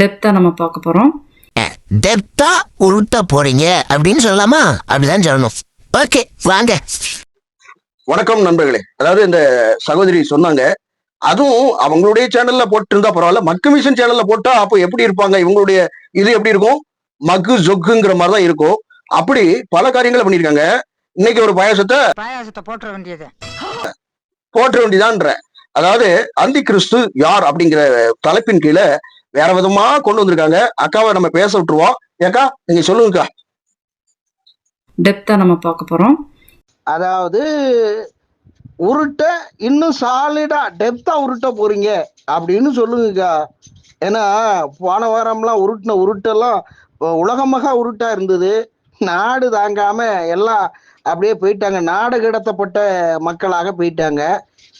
டெப்த்தாக நம்ம பார்க்க போகிறோம் டெப்தா உருட்ட போறீங்க. அப்படின்னு சொல்லலாமா? அப்படிதான் சொல்லணும். ஓகே வாங்க. வணக்கம் நண்பர்களே. அதாவது இந்த சகோதரி சொன்னாங்க. அதுவும் அவங்களுடைய சேனல்ல போட்டு இருந்தா பரவாயில்ல. மக்கு மிஷன் சேனல்ல போட்டா அப்போ எப்படி இருப்பாங்க? இவங்களுடைய இது எப்படி இருக்கும்? மக்கு ஜொக்குங்கிற மாதிரி தான் இருக்கும். அப்படி பல காரியங்களை பண்ணியிருக்காங்க. இன்னைக்கு ஒரு பாயாசத்தை பாயாசத்தை போட்டுற வேண்டியது. போற்ற வேண்டியதான்ற அதாவது அந்தி கிறிஸ்து யார் அப்படிங்கிற தலைப்பின் கீழே வேற விதமா கொண்டு வந்திருக்காங்க. அக்காவை நம்ம பேச விட்டுருவோம். ஏக்கா நீங்க சொல்லுங்கக்கா டெப்த்தாக நம்ம பார்க்க போகிறோம் அதாவது உருட்ட இன்னும் சாலிடா டெப்தா உருட்ட போறீங்க அப்படின்னு சொல்லுங்கக்கா ஏன்னா போன வாரம்லாம் உருட்டின உருட்டெல்லாம் உலகமாக உருட்டா இருந்தது. நாடு தாங்காம எல்லாம் அப்படியே போயிட்டாங்க. நாடு கடத்தப்பட்ட மக்களாக போயிட்டாங்க.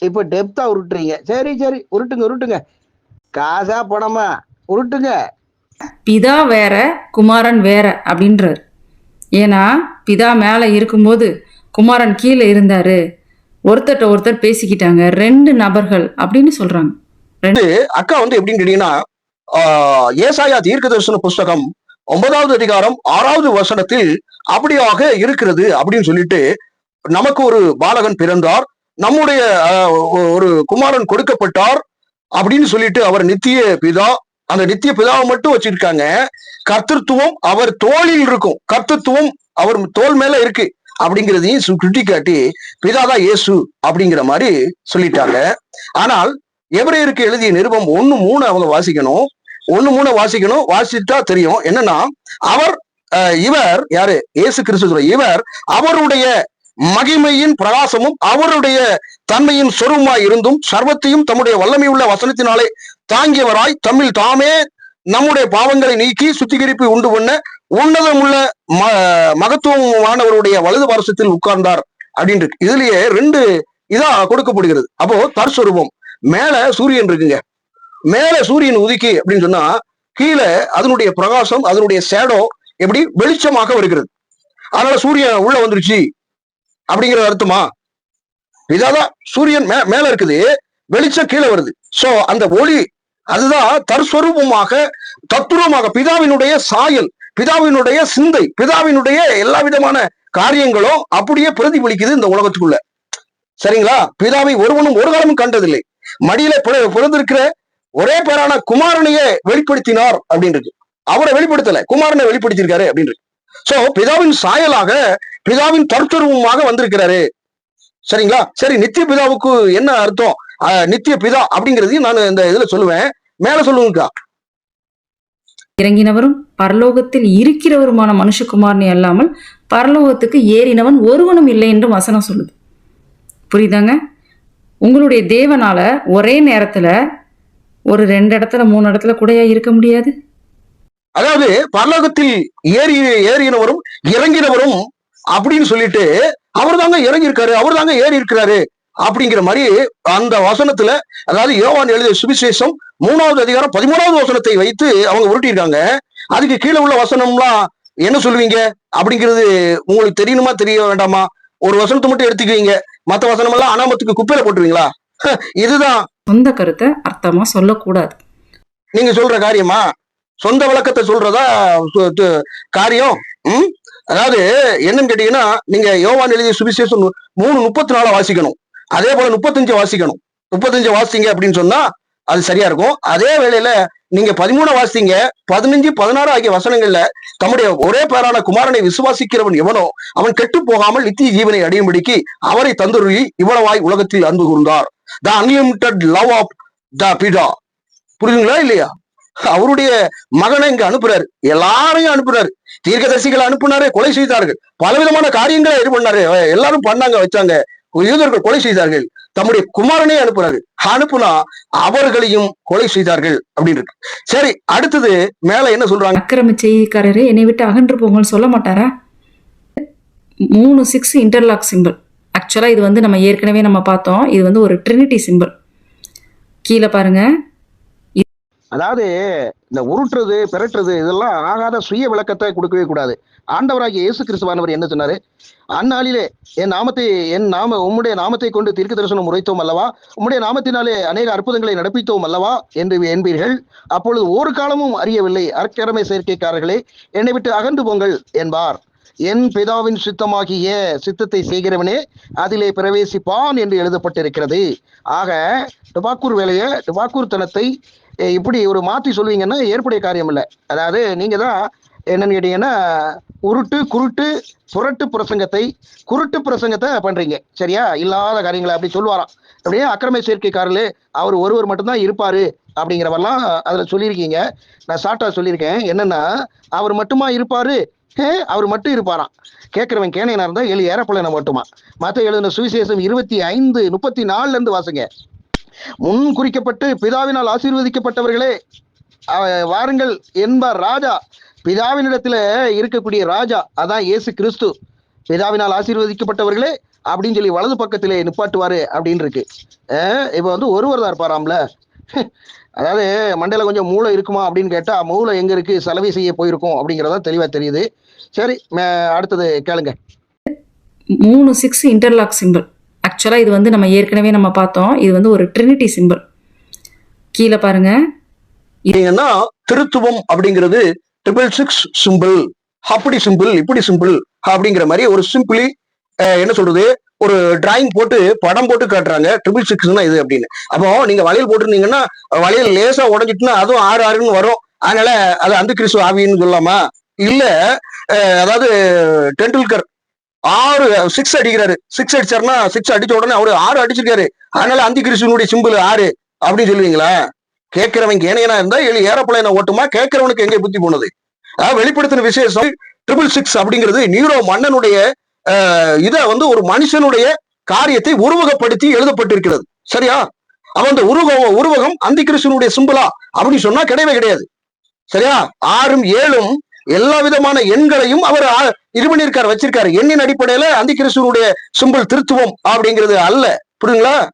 இப்போ டெப்தா உருட்டுறீங்க. சரி சரி. உருட்டுங்க உருட்டுங்க. காசா பணமா? உருட்டுங்க. பிதா வேற குமாரன் வேற அப்படின்றார். ஏன்னா பிதா மேலே இருக்கும்போது குமாரன் கீழே இருந்தாரு. ஒருத்தர்ட்ட ஒருத்தர் பேசிக்கிட்டாங்க. ரெண்டு நபர்கள் அப்படின்னு சொல்றாங்க. அக்கா வந்து எப்படின்னு கேட்டீங்கன்னா ஏசாயா தீர்க்க தரிசன புஸ்தகம் ஒன்பதாவது அதிகாரம் ஆறாவது வசனத்தில் அப்படியாக இருக்கிறது அப்படின்னு சொல்லிட்டு நமக்கு ஒரு பாலகன் பிறந்தார். நம்முடைய ஒரு குமாரன் கொடுக்கப்பட்டார் அப்படின்னு சொல்லிட்டு அவர் நித்திய பிதா அந்த நித்திய பிதாவை மட்டும் வச்சிருக்காங்க. கர்த்தத்துவம் அவர் தோளில் இருக்கும். கர்த்தத்துவம் அவர் தோல் மேல இருக்கு அப்படிங்கிறதையும் சு- சுட்டிக்காட்டி பிதாதான் இயேசு அப்படிங்கிற மாதிரி சொல்லிட்டாங்க. ஆனால் எபிரேயருக்கு எழுதிய நிருபம் ஒண்ணு மூணு அவங்க வாசிக்கணும். ஒன்னு மூணு வாசிக்கணும். வாசித்தா தெரியும். என்னன்னா அவர் இவர் யாரு? இயேசு கிறிஸ்து இவர் அவருடைய மகிமையின் பிரகாசமும் அவருடைய தன்மையின் சொருமாய் இருந்தும் சர்வத்தையும் தம்முடைய வல்லமை உள்ள வசனத்தினாலே தாங்கியவராய் தம்மில் தாமே நம்முடைய பாவங்களை நீக்கி சுத்திகரிப்பு உண்டு பண்ண உன்னதமுள்ள ம மகத்துவமானவருடைய வலது பாரசத்தில் உட்கார்ந்தார் அப்படின்னு இதுலயே ரெண்டு இதா கொடுக்கப்படுகிறது. அப்போ தற்சொரூபம் மேல சூரியன் இருக்குங்க. மேல சூரியன் உதிக்கி அப்படின்னு சொன்னா கீழே அதனுடைய பிரகாசம் அதனுடைய சேடோ எப்படி வெளிச்சமாக வருகிறது. அதனால சூரியன் உள்ள வந்துருச்சு. அப்படிங்கிற அர்த்தமா? இதாதான் சூரியன் மே மேல இருக்குது வெளிச்சம் கீழே வருது. சோ அந்த ஒளி அதுதான் தற்ஸ்வரூபமாக தத்துவமாக பிதாவினுடைய சாயல் பிதாவினுடைய சிந்தை பிதாவினுடைய எல்லா விதமான காரியங்களும் அப்படியே பிரதிபலிக்குது இந்த உலகத்துக்குள்ள. சரிங்களா? பிதாவை ஒருவனும் ஒரு காலமும் கண்டதில்லை. மடியில பிறந்திருக்கிற ஒரே பேரான குமாரனையே வெளிப்படுத்தினார் அப்படின்னு இருக்கு அவரை வெளிப்படுத்தல. குமாரனை வெளிப்படுத்தியிருக்காரு அப்படின்னு இருக்கு சோ பிதாவின் சாயலாக பிதாவின் தற்சொருவமாக வந்திருக்கிறாரு. சரிங்களா? சரி நித்திய பிதாவுக்கு என்ன அர்த்தம்? நித்திய பிதா அப்படிங்கிறதையும் நான் இந்த இதுல சொல்லுவேன். மேல சொல்லுங்கக்கா இறங்கினவரும் பரலோகத்தில் இருக்கிறவருமான மனுஷகுமாரனை அல்லாமல் பரலோகத்துக்கு ஏறினவன் ஒருவனும் இல்லை என்று வசனம் சொல்லுது. புரியுதாங்க? உங்களுடைய தேவனால ஒரே நேரத்துல ஒரு ரெண்டு இடத்துல மூணு இடத்துல கூடயா இருக்க முடியாது. அதாவது பரலோகத்தில் ஏறி ஏறினவரும் இறங்கினவரும் அப்படின்னு சொல்லிட்டு அவர் தாங்க இறங்கி இருக்காரு அவர் தாங்க ஏறி இருக்கிறாரு அப்படிங்கிற மாதிரி அந்த வசனத்துல அதாவது யோவான் எழுதிய சுவிசேஷம் மூணாவது அதிகாரம் பதிமூணாவது வசனத்தை வைத்து அவங்க உருட்டியிருக்காங்க. அதுக்கு கீழே உள்ள வசனம்லாம் என்ன சொல்லுவீங்க? அப்படிங்கிறது உங்களுக்கு தெரியணுமா தெரிய வேண்டாமா? ஒரு வசனத்தை மட்டும் எடுத்துக்குவீங்க. மத்த வசனம் எல்லாம் அனாமத்துக்கு குப்பையில போட்டுருவீங்களா? இதுதான். சொந்த கருத்தை அர்த்தமா சொல்லக்கூடாது. நீங்க சொல்ற காரியமா? சொந்த விளக்கத்தை சொல்றதா காரியம்? ம்? அதாவது என்னன்னு கேட்டீங்கன்னா நீங்க யோவான் எழுதிய சுவிசேஷம் மூணு முப்பத்தி நாலு வாசிக்கணும். அதே போல முப்பத்தஞ்சு வாசிக்கணும். முப்பத்தஞ்சு வாசிங்க அப்படின்னு சொன்னா அது சரியா இருக்கும். அதே வேளையில நீங்க பதிமூணு வாசிங்க பதினஞ்சு பதினாறு ஆகிய வசனங்கள்ல தம்முடைய ஒரே பேரான குமாரனை விசுவாசிக்கிறவன் எவனோ அவன் கெட்டு போகாமல் நித்திய ஜீவனை அடையும்படிக்கு அவரை தந்துருளி இவ்வளவாய் உலகத்தில் அன்பு கூர்ந்தார். The unlimited love of the பீடா புரியுதுங்களா இல்லையா? அவருடைய மகனை இங்க அனுப்புறாரு. எல்லாரையும் அனுப்புறாரு. தீர்க்கதரிசிகளை அனுப்புனாரு கொலை செய்தார்கள். பலவிதமான காரியங்களை இது பண்ணாரு. எல்லாரும் பண்ணாங்க வச்சாங்க. யூதர்கள் கொலை செய்தார்கள். தம்முடைய குமாரனே அனுப்புறாரு. அனுப்புனா அவர்களையும் கொலை செய்தார்கள் அப்படின்னு இருக்கு. சரி அடுத்தது மேல என்ன சொல்றாங்க? அக்கிரம செய்திக்காரரே என்னை விட்டு அகன்று போங்கன்னு சொல்ல மாட்டாரா? மூணு சிக்ஸ் இன்டர்லாக் சிம்பிள் ஆக்சுவலாக இது வந்து நம்ம ஏற்கனவே நம்ம பார்த்தோம். இது வந்து ஒரு ட்ரினிட்டி சிம்பிள் கீழே பாருங்க. அதாவது இந்த உருட்டுறது பிறட்டுறது இதெல்லாம் ஆகாத சுய விளக்கத்தை கொடுக்கவே கூடாது. ஆண்டவராகிய இயேசு கிறிஸ்துவானவர் என்ன சொன்னாரு? அந்நாளிலே என் நாமத்தை என் நாம உம்முடைய நாமத்தை கொண்டு தீர்க்க தரிசனம் உரைத்தோம் அல்லவா? உம்முடைய நாமத்தினாலே அநேக அற்புதங்களை நடப்பித்தோம் அல்லவா? என்று என்பீர்கள். அப்பொழுது ஒரு காலமும் அறியவில்லை. அற்கரமை சேர்க்கைக்காரர்களே என்னை விட்டு அகன்று போங்கள் என்பார். என் பிதாவின் சித்தமாகிய சித்தத்தை செய்கிறவனே அதிலே பிரவேசிப்பான் என்று எழுதப்பட்டிருக்கிறது. ஆக டுபாக்கூர் வேலையை டுபாக்கூர் தனத்தை இப்படி ஒரு மாற்றி சொல்லுவீங்கன்னா ஏற்புடைய காரியம் இல்லை. அதாவது நீங்கள் தான் என்னன்னு கேட்டீங்கன்னா உருட்டு குருட்டு புரட்டு பிரசங்கத்தை குருட்டு பிரசங்கத்தை பண்றீங்க. சரியா? இல்லாத காரியங்களை அப்படி சொல்லுவாராம். அப்படியே அக்கிரமை சேர்க்கைக்காரரு அவர் ஒருவர் மட்டும்தான் இருப்பாரு அப்படிங்கிறவெல்லாம் அதுல சொல்லியிருக்கீங்க. நான் ஷார்ட்டா சொல்லியிருக்கேன். என்னன்னா அவர் மட்டுமா இருப்பாரு? அவர் மட்டும் இருப்பாராம். கேட்கிறவன் கேனையனா இருந்தா எழு ஏறப்பலனை மட்டுமா? மற்ற எழுதின சுவிசேஷம் இருபத்தி ஐந்து முப்பத்தி நாலுல இருந்து வாசுங்க. முன் குறிக்கப்பட்டு பிதாவினால் ஆசீர்வதிக்கப்பட்டவர்களே வாருங்கள் என்பார் ராஜா. பிதாவினிடத்துல இருக்கக்கூடிய ராஜா அதான் இயேசு கிறிஸ்து. பிதாவினால் ஆசீர்வதிக்கப்பட்டவர்களே அப்படின்னு சொல்லி வலது பக்கத்திலே நிப்பாட்டுவாரு அப்படின்னு இருக்கு. அஹ், இப்ப வந்து ஒருவர் தான் இருப்பாராம்ல? அதாவது மண்டையில கொஞ்சம் மூளை இருக்குமா அப்படின்னு கேட்டா மூளை எங்க இருக்கு? செலவை செய்ய போயிருக்கும் அப்படிங்கறதா தெளிவா தெரியுது. சரி அடுத்தது கேளுங்க. மூணு சிக்ஸ் இன்டர்லாக் சிம்பிள் ஆக்சுவலாக இது வந்து நம்ம ஏற்கனவே நம்ம பார்த்தோம். இது வந்து ஒரு ட்ரினிட்டி சிம்பிள் கீழே பாருங்க. என்ன? திருத்துவம் அப்படிங்கிறது ட்ரிபிள் சிக்ஸ் சிம்பிள் அப்படி சிம்பிள் இப்படி சிம்பிள் அப்படிங்கிற மாதிரி ஒரு சிம்பிளி என்ன சொல்றது? ஒரு டிராயிங் போட்டு படம் போட்டு காட்டுறாங்க. ட்ரிபிள் சிக்ஸ்னா இது அப்படின்னு. அப்போ நீங்க வளையல் போட்டிருந்தீங்கன்னா வளையல் லேசா உடஞ்சிட்டுன்னா அதுவும் ஆறு ஆறுன்னு வரும். அதனால அது அந்த கிறிஸ்து ஆவின்னு சொல்லலாமா? இல்ல அதாவது டெண்டுல்கர் ஆறு சிக்ஸ் அடிக்கிறாரு. சிக்ஸ் அடிச்சாருன்னா சிக்ஸ் அடிச்ச உடனே அவரு ஆறு அடிச்சிருக்காரு. அதனால அந்தி கிருஷ்ணனுடைய சிம்பிள் ஆறு அப்படின்னு சொல்லுவீங்களா? கேட்கிறவன் ஏனையனா இருந்தா ஏழு ஏறப்பளையன ஓட்டுமா? கேட்கிறவனுக்கு எங்க புத்தி போனது? அதாவது வெளிப்படுத்தின விசேஷம் ட்ரிபிள் சிக்ஸ் அப்படிங்கிறது நீரோ மன்னனுடைய இதை வந்து ஒரு மனுஷனுடைய காரியத்தை உருவகப்படுத்தி எழுதப்பட்டிருக்கிறது. சரியா? அவன் அந்த உருவக உருவகம் அந்தி கிருஷ்ணனுடைய சிம்பிளா அப்படின்னு சொன்னா கிடையவே கிடையாது. சரியா? ஆறும் ஏழும் எல்லா விதமான எண்களையும் அவர் இது பண்ணியிருக்காரு வச்சிருக்காரு. எண்ணின் அடிப்படையில அந்தி கிறிஸ்துவனுடைய சிம்பிள் திருத்துவம் அப்படிங்கிறது அல்ல. புரியுங்களா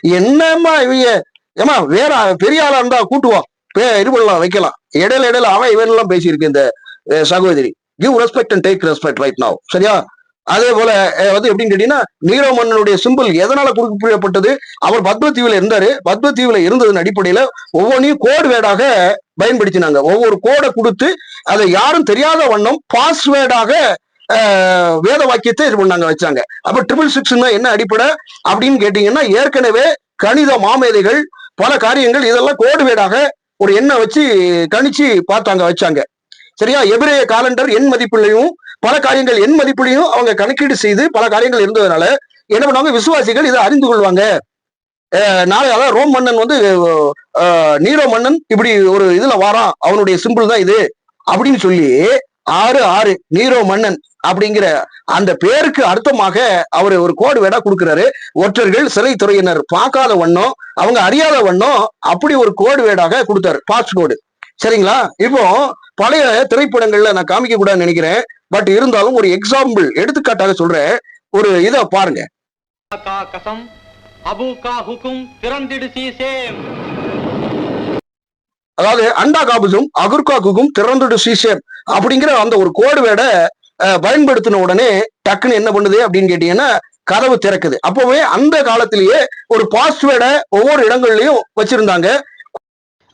என்னம்மா இவங்க? ஏமா வேற பெரிய ஆளா இருந்தா கூட்டுவோம் பே- இது பண்ணலாம் வைக்கலாம். இடையில இடையில அவன் இவன் எல்லாம் பேசியிருக்கு இந்த சகோதரி. Give respect and take respect right now. சரியா? அதே போல வந்து எப்படின்னு கேட்டீங்கன்னா நீரோ மன்னனுடைய சிம்பிள் எதனால குறிப்பிடப்பட்டது? அவர் பத்மதீவுல இருந்தாரு. பத்மதீவுல இருந்ததன் அடிப்படையில ஒவ்வொன்றையும் கோடு வேடாக பயன்படுத்தினாங்க. ஒவ்வொரு கோடை கொடுத்து அதை யாரும் தெரியாத வண்ணம் பாஸ்வேர்டாக வேத வாக்கியத்தை இது பண்ணாங்க வச்சாங்க. அப்ப ட்ரிபிள் சிக்ஸ்னா என்ன அடிப்படை? அப்படின்னு கேட்டீங்கன்னா ஏற்கனவே கணித மாமேதைகள் பல காரியங்கள் இதெல்லாம் கோடு வேடாக ஒரு எண்ணை வச்சு கணிச்சு பார்த்தாங்க வச்சாங்க. சரியா? எபிரேய காலண்டர் எண் மதிப்புலையும் பல காரியங்கள் எண் மதிப்புலையும் அவங்க கணக்கீடு செய்து பல காரியங்கள் இருந்ததுனால என்ன பண்ணுவாங்க? விசுவாசிகள் இதை அறிந்து கொள்வாங்க. நாளை அதாவது ரோம் மன்னன் வந்து நீரோ மன்னன் இப்படி ஒரு இதுல வாரான். அவனுடைய சிம்பிள் தான் இது. அப்படின்னு சொல்லி ஆறு ஆறு நீரோ மன்னன் அப்படிங்கிற அந்த பேருக்கு அர்த்தமாக அவர் ஒரு கோடு வேடா கொடுக்கிறாரு. ஒற்றர்கள் சிறை துறையினர் பார்க்காத வண்ணம் அவங்க அறியாத வண்ணம் அப்படி ஒரு கோடு வேடாக கொடுத்தாரு. Pass code. சரிங்களா? இப்போ பழைய திரைப்படங்கள்ல நான் காமிக்க கூடாதுன்னு நினைக்கிறேன். பட் இருந்தாலும் ஒரு எக்ஸாம்பிள் எடுத்துக்காட்டாக சொல்ற ஒரு இதை பாருங்க. அதாவது அண்டா காபுசும் அகுர்கா குகும் திறந்துடு சீசேம் அப்படிங்கிற அந்த ஒரு கோடு வேடை பயன்படுத்தின உடனே டக்குன்னு என்ன பண்ணுது அப்படின்னு கேட்டீங்கன்னா கதவு திறக்குது. அப்போவே அந்த காலத்திலேயே ஒரு பாஸ்வேர்டை ஒவ்வொரு இடங்கள்லயும் வச்சிருந்தாங்க.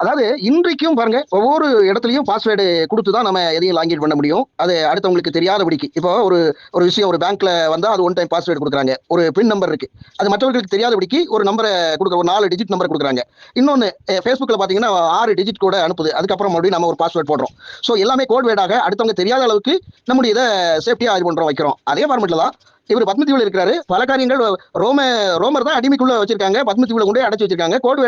அதாவது இன்றைக்கும் பாருங்க ஒவ்வொரு இடத்துலையும் பாஸ்வேர்டு கொடுத்து தான் நம்ம எதையும் லாங்கின் பண்ண முடியும். அது அடுத்தவங்களுக்கு தெரியாதபடிக்கு. இப்போ ஒரு ஒரு விஷயம் ஒரு பேங்க்ல வந்தா அது ஒன் டைம் பாஸ்வேர்டு கொடுக்குறாங்க. ஒரு பின் நம்பர் இருக்கு. அது மற்றவர்களுக்கு தெரியாதபடிக்கு ஒரு நம்பரை கொடுக்குற ஒரு நாலு டிஜிட் நம்பர் கொடுக்குறாங்க. இன்னொன்னு ஃபேஸ்புக்கில் பார்த்தீங்கன்னா ஆறு டிஜிட் கூட அனுப்புது. அதுக்கப்புறம் மறுபடியும் நம்ம ஒரு பாஸ்வேர்ட் போடுறோம். ஸோ எல்லாமே கோட் வேர்டாக அடுத்தவங்க தெரியாத அளவுக்கு நம்முடைய இதை சேஃப்டியாக இது பண்ணுறோம் வைக்கிறோம். அதே ஃபார்மெட்டில் தான் இவர் பத்மதீவில் இருக்கிறாரு. பல காரியங்கள் ரோம ரோமர் தான் அடிமைக்குள்ள வச்சிருக்காங்க. பத்மதீவில் கொண்டு அடைச்சு வச்சிருக்காங்க. கோட்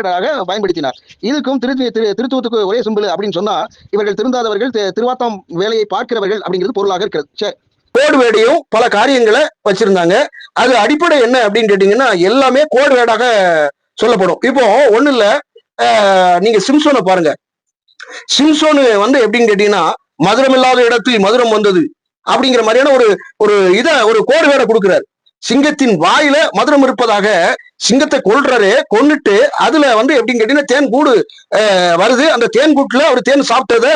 பயன்படுத்தினார். இதுக்கும் திரு திருத்துவத்துக்கு ஒரே சிம்பிள் அப்படின்னு சொன்னா இவர்கள் திருந்தாதவர்கள் திருவாத்தம் வேலையை பார்க்கிறவர்கள் அப்படிங்கிறது பொருளாக இருக்கிறது. சரி கோடுவேடையும் பல காரியங்களை வச்சிருந்தாங்க. அது அடிப்படை என்ன அப்படின்னு கேட்டீங்கன்னா எல்லாமே கோடுவேடாக சொல்லப்படும். இப்போ ஒண்ணு இல்ல. நீங்க சிம்சோனை பாருங்க. சிம்சோனு வந்து எப்படின்னு கேட்டீங்கன்னா மதுரம் இல்லாத இடத்து மதுரம் வந்தது. அப்படிங்கிற மாதிரியான ஒரு ஒரு இத ஒரு கோடு வேற கொடுக்கிறாரு. சிங்கத்தின் வாயில மதுரம் இருப்பதாக சிங்கத்தை கொல்றாரு கொன்னுட்டு அதுல வந்து எப்படின்னு கேட்டீங்கன்னா தேன் கூடு வருது. அந்த தேன் கூட்டுல அவர் தேன் சாப்பிட்டத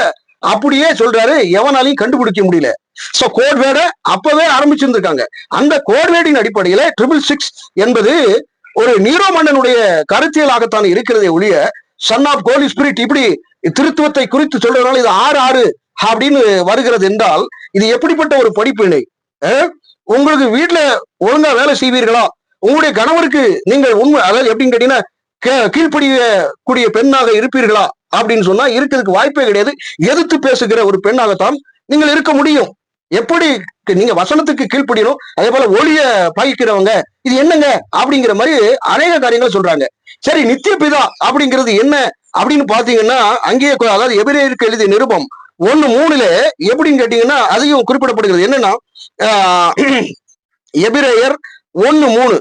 அப்படியே சொல்றாரு. எவனாலையும் கண்டுபிடிக்க முடியல. சோ கோட்வேட அப்பவே ஆரம்பிச்சிருந்திருக்காங்க. அந்த கோட்வேடின் அடிப்படையில ட்ரிபிள் சிக்ஸ் என்பது ஒரு நீரோ மன்னனுடைய கருத்தியலாகத்தான் இருக்கிறதே ஒழிய சன் ஆஃப் கோலி ஸ்பிரிட் இப்படி திருத்துவத்தை குறித்து சொல்றதுனால இது ஆறு ஆறு அப்படின்னு வருகிறது என்றால் இது எப்படிப்பட்ட ஒரு படிப்பினை? உங்களுக்கு வீட்டுல ஒழுங்கா வேலை செய்வீர்களா? உங்களுடைய கணவருக்கு நீங்கள் உண்மை அதாவது எப்படின்னு கேட்டீங்கன்னா கே- கீழ்ப்படியக்கூடிய பெண்ணாக இருப்பீர்களா? அப்படின்னு சொன்னா இருக்கிறதுக்கு வாய்ப்பே கிடையாது. எதிர்த்து பேசுகிற ஒரு பெண்ணாகத்தான் நீங்கள் இருக்க முடியும். எப்படி நீங்க வசனத்துக்கு கீழ்ப்படியணும் அதே போல ஒளிய பகிக்கிறவங்க இது என்னங்க? அப்படிங்கிற மாதிரி அநேக காரியங்கள் சொல்றாங்க. சரி நித்திய பிதா அப்படிங்கிறது என்ன? அப்படின்னு பாத்தீங்கன்னா அங்கேயே அதாவது எபிரேயருக்கு எழுதிய நிருபம் ஒண்ணு மூணுல எப்படின்னு கேட்டீங்கன்னா அதையும் குறிப்பிடப்படுகிறது. என்னன்னா ஆஹ், எபிரேயர் ஒன்னு மூணு.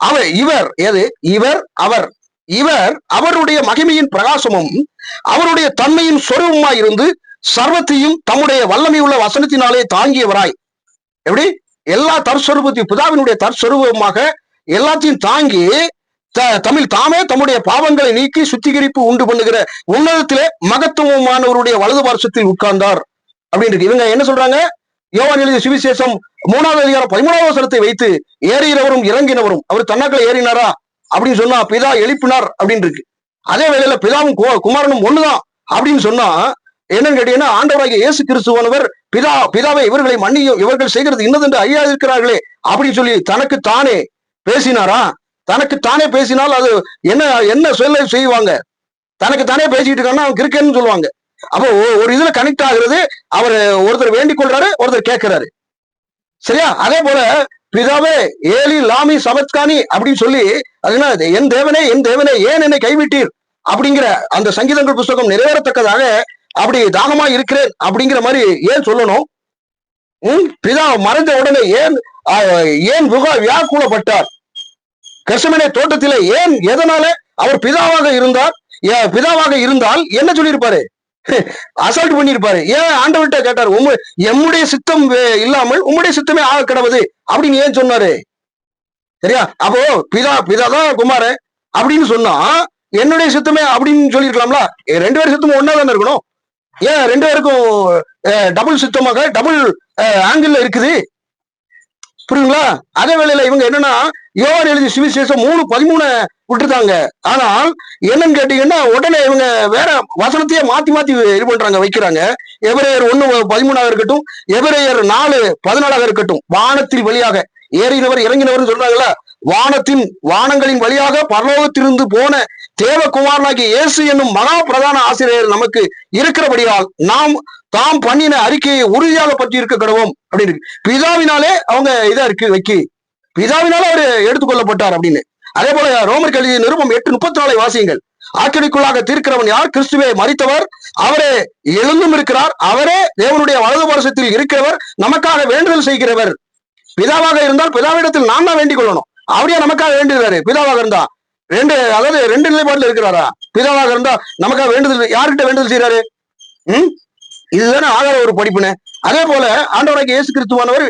அவர் இவர் எது? இவர் அவர். இவர் அவருடைய மகிமையின் பிரகாசமும் அவருடைய தன்மையின் சொரூபமாய் இருந்து சர்வத்தையும் தம்முடைய வல்லமை உள்ள வசனத்தினாலே தாங்கியவராய். எப்படி? எல்லா தற்சொருபத்தையும் பிதாவினுடைய தற்சொருபமாக எல்லாத்தையும் தாங்கி தமிழ் தாமே தம்முடைய பாவங்களை நீக்கி சுத்திகரிப்பு உண்டு பண்ணுகிற உன்னதத்திலே மகத்துவமானவருடைய வலது பார்சத்தில் உட்கார்ந்தார். அப்படின்னு இவங்க என்ன சொல்றாங்க? யோவான் எழுதிய சுவிசேஷம் மூணாவது அதிகாரம் பதிமூணாவது வசனத்தை வைத்து ஏறுகிறவரும் இறங்கினவரும் அவர் தன்னாக்களை ஏறினாரா? அப்படின்னு சொன்னா பிதா எழுப்பினார் அப்படின்னு இருக்கு அதே வேளையில பிதாவும் குமாரனும் ஒண்ணுதான் அப்படின்னு சொன்னா என்னன்னு கேட்டீங்கன்னா ஆண்டவராகிய இயேசு கிறிஸ்துவானவர் பிதா பிதாவை இவர்களை மன்னியும் இவர்கள் செய்கிறது இன்னதென்று ஐயா இருக்கிறார்களே அப்படின்னு சொல்லி தனக்கு தானே பேசினாரா? தனக்கு தானே பேசினால் அது என்ன என்ன சொல்ல செய்வாங்க? தனக்கு தானே பேசிட்டு இருக்காங்கன்னா அவன் கிரிக்கெட்னு சொல்லுவாங்க. அப்போ ஒ- ஒரு இதுல கனெக்ட் ஆகுறது அவர் ஒருத்தர் வேண்டிக் கொள்றாரு ஒருத்தர் கேட்கிறாரு. சரியா? அதே போல பிதாவே ஏலி லாமி சமத்கானி அப்படின்னு சொல்லி அது என்ன என் தேவனே என் தேவனே ஏன் என்னை கைவிட்டீர்? அப்படிங்கிற அந்த சங்கீதங்கள் புஸ்தகம் நிறைவேறத்தக்கதாக அப்படி தாகமா இருக்கிறேன் அப்படிங்கிற மாதிரி ஏன் சொல்லணும்? பிதா மறைந்த உடனே ஏன் ஏன் புகா வியாக்குலப்பட்டார்? கெர்சமனே தோட்டத்திலே ஏன் எதனால அவர் பிதாவாக இருந்தார்? பிதாவாக இருந்தால் என்ன சொல்லியிருப்பாரு? அசால்ட் பண்ணியிருப்பாரு. ஏன் ஆண்டவர்கிட்ட கேட்டார் உம்ம எம்முடைய சித்தம் வே- இல்லாமல் உம்முடைய சித்தமே ஆக கிடவுது? அப்படின்னு ஏன் சொன்னாரு? சரியா? அப்போ பிதா பிதா தான் குமாரன் அப்படின்னு சொன்னா என்னுடைய சித்தமே அப்படின்னு சொல்லியிருக்கலாம்ல? ஏ, ரெண்டு பேரும் சித்தமும் ஒன்னா தானே இருக்கணும்? ஏன் ரெண்டு பேருக்கும் டபுள் சித்தமாக டபுள் ஆங்கிள் இருக்குது? புரியுங்களா அதே வேளையில இவங்க என்னன்னா யோவான் எழுதி சுவிசேஷம் மூணு பதிமூணு விட்டுருக்காங்க ஆனால் என்னன்னு கேட்டீங்கன்னா உடனே இவங்க வேற வசனத்தையே மாத்தி மாத்தி இது பண்றாங்க வைக்கிறாங்க. எபிரேயர் ஒண்ணு பதிமூணாக இருக்கட்டும் எபிரேயர் நாலு பதினாலாக இருக்கட்டும். வானத்தில் வழியாக ஏறினவர் இறங்கினவர் சொல்றாங்கல்ல வானத்தின் வானங்களின் வழியாக பரலோகத்திலிருந்து போன தேவகுமாரனாகிய இயேசு என்னும் மகா பிரதான ஆசிரியர் நமக்கு இருக்கிறபடியால் நாம் தாம் பண்ணின அறிக்கையை உறுதியாக பற்றி இருக்க கடவோம் அப்படின்னு இருக்கு. பிதாவினாலே அவங்க இதா இருக்கு வைக்கி. பிதாவினால அவர் எடுத்துக்கொள்ளப்பட்டார் அப்படின்னு. அதே போல ரோமர் கல்வி நிருபம் எட்டு முப்பத்தி நாலை வாசியுங்கள். ஆக்கிரிக்குள்ளாக தீர்க்கிறவன் யார்? கிறிஸ்துவே மறித்தவர் அவரே எழுந்தும் இருக்கிறார். அவரே தேவனுடைய வலது வருஷத்தில் இருக்கிறவர். நமக்காக வேண்டுதல் செய்கிறவர். பிதாவாக இருந்தால் பிதாவிடத்தில் நாம் தான் வேண்டிக் கொள்ளணும். அவரே நமக்காக வேண்டுகிறாரு? பிதாவாக இருந்தா. ரெண்டு அதாவது ரெண்டு நிலைப்பாடுல இருக்கிறாரா? பிதாவாக இருந்தா நமக்காக வேண்டுதல் யார்கிட்ட வேண்டுதல் செய்யறாரு ம்? இதுதானே ஆதார ஒரு படிப்புனே அதே போல ஆண்டவராக இயேசு கிறிஸ்துவானவர்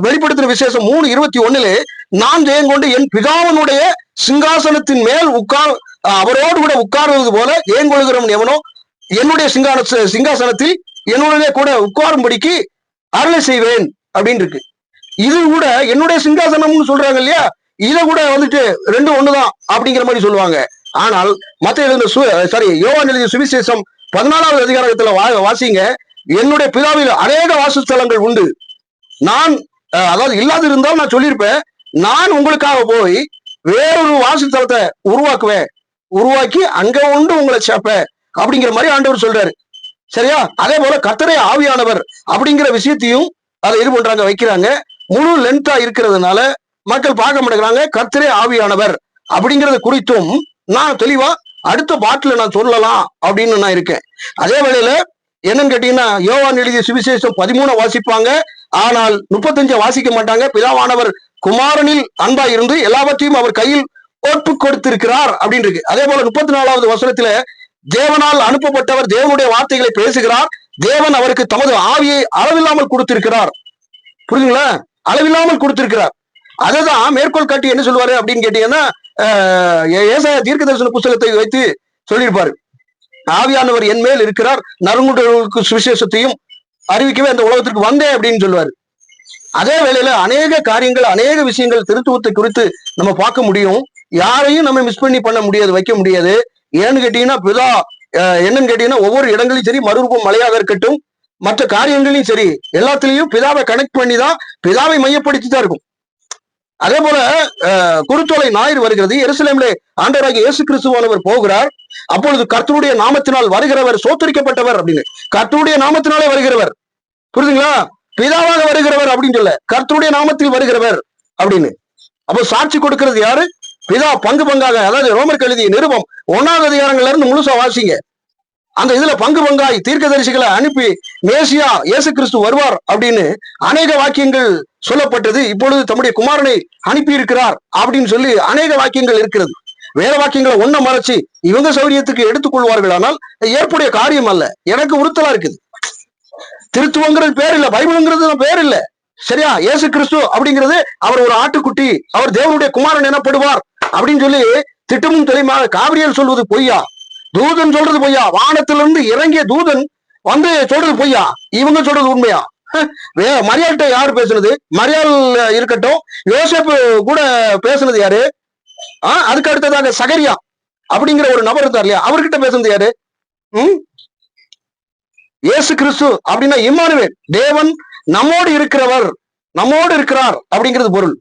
வெளிப்படுத்தின விசேஷம் மூணு இருபத்தி ஒண்ணுல நான் ஜெயங்கொண்டு என் பிதாவனுடைய சிங்காசனத்தின் மேல் உட்கார் அவரோடு கூட உட்காருவது போல ஏங்கொள்கிறவன் எவனோ? என்னுடைய சிங்கான சிங்காசனத்தில் என்னுடைய கூட உட்காரும்படிக்கு அருளை செய்வேன் அப்படின்னு இருக்கு இது கூட என்னுடைய சிங்காசனம்னு சொல்றாங்க இல்லையா? இதை கூட வந்துட்டு ரெண்டு ஒண்ணுதான் அப்படிங்கிற மாதிரி சொல்லுவாங்க. ஆனால் மத்த எழுதின சாரி யோவான் எழுதிய சுவிசேஷம் பதினாலாவது அதிகாரத்துல வா- வாசிங்க. என்னுடைய பிதாவில் அநேக வாசஸ்தலங்கள் உண்டு. நான் அதாவது இல்லாது இருந்தால் நான் சொல்லியிருப்பேன் நான் உங்களுக்காக போய் வேறொரு வாசஸ்தலத்தை உருவாக்குவேன். உருவாக்கி அங்க உண்டு உங்களை சேர்ப்பேன் அப்படிங்கிற மாதிரி ஆண்டவர் சொல்றாரு. சரியா? அதே போல கத்தரை ஆவியானவர் அப்படிங்கிற விஷயத்தையும் அதை இது பண்றாங்க வைக்கிறாங்க. முழு லென்த்தா இருக்கிறதுனால மக்கள் பார்க்க மாட்டேங்கிறாங்க கர்த்தரே ஆவியானவர் அப்படிங்கிறது குறித்தும் நான் தெளிவா அடுத்த பாட்டுல நான் சொல்லலாம் அப்படின்னு நான் இருக்கேன். அதே வேளையில என்னன்னு கேட்டீங்கன்னா யோவான் எழுதிய சுவிசேஷம் பதிமூணு வாசிப்பாங்க. ஆனால் முப்பத்தஞ்ச வாசிக்க மாட்டாங்க. பிதாவானவர் குமாரனில் அன்பா இருந்து எல்லாவற்றையும் அவர் கையில் ஒப்பு கொடுத்திருக்கிறார் அப்படின்னு இருக்கு. அதே போல முப்பத்தி நாலாவது வசனத்துல தேவனால் அனுப்பப்பட்டவர் தேவனுடைய வார்த்தைகளை பேசுகிறார். தேவன் அவருக்கு தமது ஆவியை அளவில்லாமல் கொடுத்திருக்கிறார். புரியுதுங்களா? அளவில்லாமல் கொடுத்திருக்கிறார். அதைதான் மேற்கோள் காட்டி என்ன சொல்லுவாரு அப்படின்னு கேட்டீங்கன்னா ஆஹ் ஏ- தீர்க்க தரிசன புஸ்தகத்தை வைத்து சொல்லியிருப்பாரு. ஆவியானவர் என் மேல் இருக்கிறார். நறுங்குடர்களுக்கு சுவிசேஷத்தையும் அறிவிக்கவே அந்த உலகத்திற்கு வந்தேன் அப்படின்னு சொல்லுவாரு. அதே வேளையில அநேக காரியங்கள் அநேக விஷயங்கள் திருத்துவத்தை குறித்து நம்ம பார்க்க முடியும். யாரையும் நம்ம மிஸ் பண்ணி பண்ண முடியாது வைக்க முடியாது. ஏன்னு கேட்டீங்கன்னா பிதா அஹ், என்னன்னு கேட்டீங்கன்னா ஒவ்வொரு இடங்களையும் சரி மறுரூபம் மலையாக இருக்கட்டும் மற்ற காரியங்களையும் சரி எல்லாத்துலயும் பிதாவை கனெக்ட் பண்ணி தான் பிதாவை மையப்படுத்தி தான் இருக்கும். அதே போல குருத்தோலை ஞாயிறு வருகிறது. எருசலேம்ல ஆண்டவராகிய இயேசு கிறிஸ்துவானவர் போகிறார். அப்பொழுது கர்த்தருடைய நாமத்தினால் வருகிறவர் சோத்தரிக்கப்பட்டவர் அப்படின்னு. கர்த்தருடைய நாமத்தினாலே வருகிறவர். புரியுதுங்களா? பிதாவாக வருகிறவர் அப்படின்னு சொல்ல கர்த்தருடைய நாமத்தில் வருகிறவர் அப்படின்னு. அப்போ சாட்சி கொடுக்கிறது யாரு? பிதா பங்கு பங்காக அதாவது ரோமர் கழுதிய நிருபம் ஒன்னாவது அதிகாரங்கள்ல இருந்து முழுசா வாசிங்க. அந்த இதுல பங்கு பங்காய் தீர்க்கதரிசிகளை அனுப்பி மேசியா இயேசு கிறிஸ்து வருவார் அப்படின்னு அநேக வாக்கியங்கள் சொல்லப்பட்டது. இப்பொழுது தம்முடைய குமாரனை அனுப்பி இருக்கிறார் அப்படின்னு சொல்லி அநேக வாக்கியங்கள் இருக்கிறது. வேற வாக்கியங்களை ஒன்ன மறைச்சு இவங்க சௌரியத்துக்கு எடுத்துக்கொள்வார்கள் ஆனால் ஏற்புடைய காரியம் அல்ல. எனக்கு உறுத்தலா இருக்குது. திருத்துவங்கிறது பேர் இல்ல பைபிள்ங்கிறது பேர் இல்ல. சரியா? இயேசு கிறிஸ்து அப்படிங்கிறது அவர் ஒரு ஆட்டுக்குட்டி அவர் தேவனுடைய குமாரன் எனப்படுவார் அப்படின்னு சொல்லி திட்டமும் தெளிவாக காவிரியல் சொல்வது பொய்யா? தூதன் சொல்றது பொய்யா? வானத்திலிருந்து இறங்கிய தூதன் வந்து சொல்றது பொய்யா? இவங்க சொல்றது உண்மையா? வே மரியாள்கிட்ட யாரு பேசுனது? மரியாள் இருக்கட்டும் யோசேப்பு கூட பேசுனது யாரு? ஆஹ் அதுக்கு அடுத்ததாக சகரியா அப்படிங்கிற ஒரு நபர் இருந்தார் இல்லையா? அவர்கிட்ட பேசுனது யாரு? ம்? ஏசு கிறிஸ்து அப்படின்னா இம்மானுவேல். தேவன் நம்மோடு இருக்கிறவர் நம்மோடு இருக்கிறார் அப்படிங்கிறது பொருள்.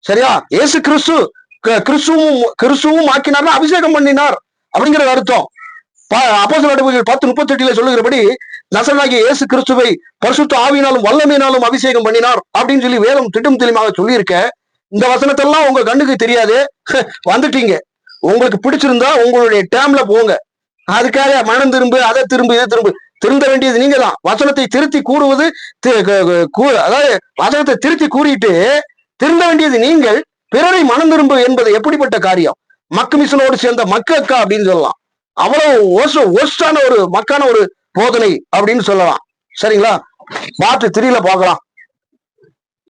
சரியா? ஏசு கிறிஸ்து க- கிறிஸ்துவும் கிறிஸ்துவும் ஆக்கினார்னா அபிஷேகம் பண்ணினார். அப்படிங்கிறது அர்த்தம். அப்போஸ் நடவடிக்கைகள் பத்து முப்பத்தி எட்டுல சொல்லுகிறபடி நசனாகிய இயேசு கிறிஸ்துவை பரிசுத்த ஆவியினாலும் வல்லமையினாலும் அபிஷேகம் பண்ணினார் அப்படின்னு சொல்லி வேதம் திட்டம் தெளிவாக சொல்லியிருக்க. இந்த வசனத்தெல்லாம் உங்க கண்ணுக்கு தெரியாது. வந்துட்டீங்க. உங்களுக்கு பிடிச்சிருந்தா உங்களுடைய டேம்ல போங்க. அதுக்காக மனம் திரும்பு அதை திரும்பு இதை திரும்பு. திருந்த வேண்டியது நீங்க தான் வசனத்தை திருத்தி கூறுவது அதாவது வசனத்தை திருத்தி கூறிட்டு திருந்த வேண்டியது நீங்கள் பிறரை மனம் திரும்பு என்பது எப்படிப்பட்ட காரியம்? மக்கு மிஷனோடு சேர்ந்த மக்கக்கா அப்படின்னு சொல்லலாம். அவ்வளவு ஒஸ்ட் ஒஸ்டான ஒரு மக்கான ஒரு போதனை அப்படின்னு சொல்லலாம். சரிங்களா? பார்த்து திரியில பார்க்கலாம்.